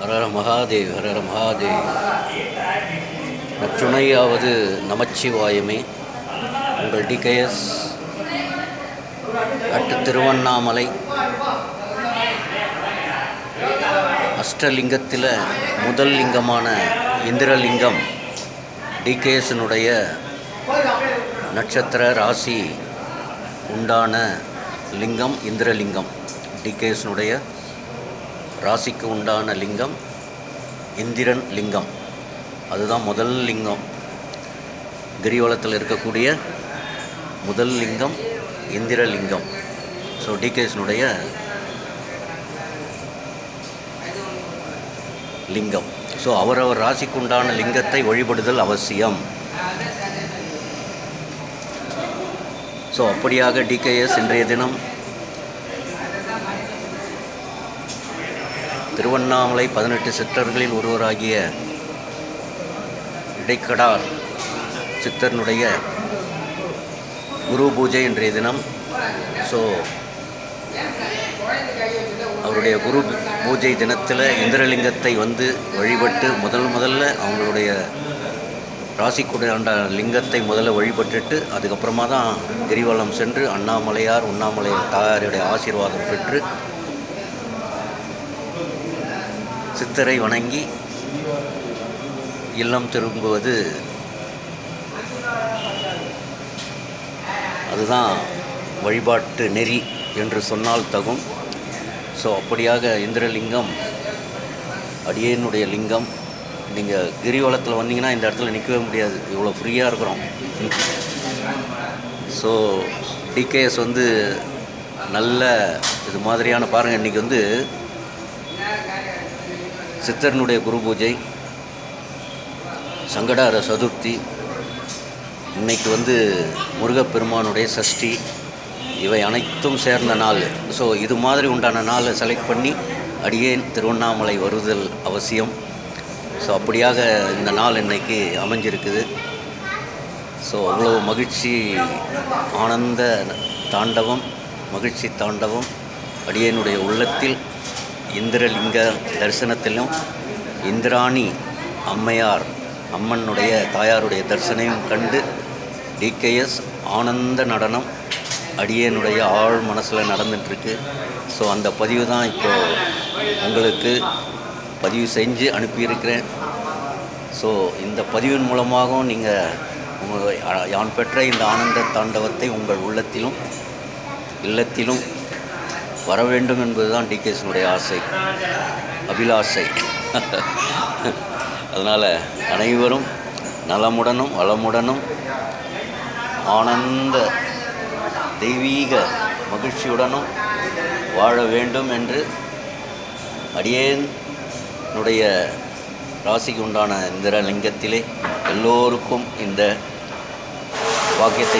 ஹரர மகாதேவ் ஹரர மகாதேவ். நற்றுணையாவது நமச்சிவாயமே. உங்கள் TKS at Tiruvannamalai. அஷ்டலிங்கத்தில் முதல் லிங்கமான இந்திரலிங்கம் டிகேஎஸ்னுடைய நட்சத்திர ராசி உண்டான லிங்கம் இந்திரலிங்கம் டிகேஎஸ்னுடைய ராசிக்கு உண்டான லிங்கம் இந்திரன் லிங்கம். அதுதான் முதல் லிங்கம். கிரிவலத்தில் இருக்கக்கூடிய முதல் லிங்கம் இந்திரலிங்கம் ஸோ டிகேஎஸ்னுடைய லிங்கம். ஸோ அவரவர் ராசிக்கு உண்டான லிங்கத்தை வழிபடுதல் அவசியம். ஸோ அப்படியாக டிகேஎஸ் இன்றைய தினம் திருவண்ணாமலை பதினெட்டு சித்தர்களில் ஒருவராகிய இடைக்கடார் சித்தர்னுடைய குரு பூஜை இன்றைய தினம். ஸோ அவருடைய குரு பூஜை தினத்தில் இந்திரலிங்கத்தை வந்து வழிபட்டு முதல் முதல்ல அவங்களுடைய ராசிக்குடாண்ட லிங்கத்தை முதல்ல வழிபட்டுட்டு அதுக்கப்புறமா தான் கிரிவலம் சென்று அண்ணாமலையார் உண்ணாமலையார் தாயாருடைய ஆசீர்வாதம் பெற்று சித்தரை வணங்கி இல்லம் திரும்புவது அதுதான் வழிபாட்டு நெறி என்று சொன்னால் தகும். ஸோ அப்படியாக இந்திரலிங்கம் அடியேனுடைய லிங்கம் நீங்கள் கிரிவலத்தில் வந்தீங்கன்னா இந்த இடத்துல நிற்கவே முடியாது. இவ்வளோ ஃப்ரீயாக இருக்கிறோம். ஸோ டிகேஎஸ் வந்து நல்ல இது மாதிரியான பாருங்கள் இன்றைக்கி வந்து சித்தர்னுடைய குரு பூஜை சங்கடார சதுர்த்தி இன்னைக்கு வந்து முருகப்பெருமானுடைய சஷ்டி இவை அனைத்தும் சேர்ந்த நாள். ஸோ இது மாதிரி உண்டான நாளை செலக்ட் பண்ணி அடியேன் திருவண்ணாமலை வருதல் அவசியம். ஸோ அப்படியாக இந்த நாள் இன்றைக்கி அமைஞ்சிருக்குது. ஸோ அவ்வளோ மகிழ்ச்சி ஆனந்த தாண்டவம் மகிழ்ச்சி தாண்டவம் அடியேனுடைய உள்ளத்தில். இந்திரலிங்க தரிசனத்திலும் இந்திராணி அம்மையார் அம்மனுடைய தாயாருடைய தரிசனையும் கண்டு டிகேஎஸ் ஆனந்த நடனம் அடியனுடைய ஆழ் மனசில் நடந்துட்டுருக்கு. ஸோ அந்த பதிவு தான் இப்போ உங்களுக்கு பதிவு செஞ்சு அனுப்பியிருக்கிறேன். ஸோ இந்த பதிவின் மூலமாகவும் நீங்கள் உங்கள் யான் பெற்ற இந்த ஆனந்த தாண்டவத்தை உங்கள் உள்ளத்திலும் இல்லத்திலும் வர வேண்டும் என்பதுதான் டிகேசனுடைய ஆசை அபிலாசை. அதனால் அனைவரும் நலமுடனும் வளமுடனும் ஆனந்த தெய்வீக மகிழ்ச்சியுடனும் வாழ வேண்டும் என்று அடியேனுடைய ராசிக்கு உண்டான இந்திர லிங்கத்திலே எல்லோருக்கும் இந்த வாக்கியத்தை